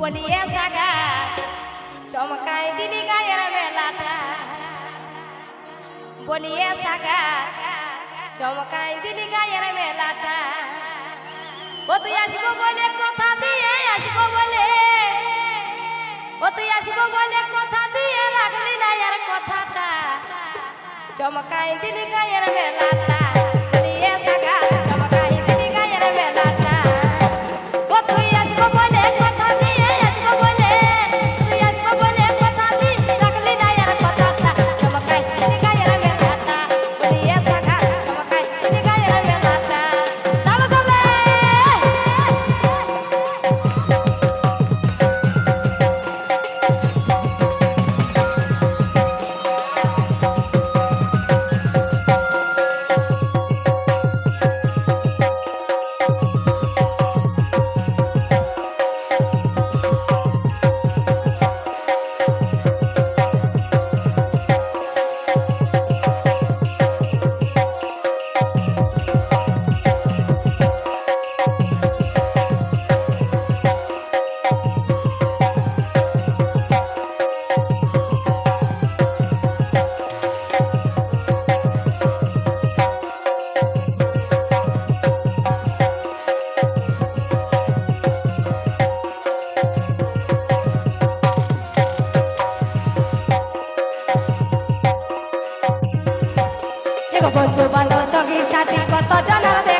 বলিয়ে সাগা চমকাই দিলি গায়ের মেলাটা। বলিয়ে সাগা চমকাই দিলি গায়ের মেলাটা। ও তুই আসব বলে কথা দিয়ে আসব বলে। ও তুই আসব বলে কথা দিয়ে রাখলি না আর কথাটা। চমকাই দিলি গায়ের মেলাটা। এগো বন্ধু বান্ধব সঙ্গী সাথী কত জানা দেখা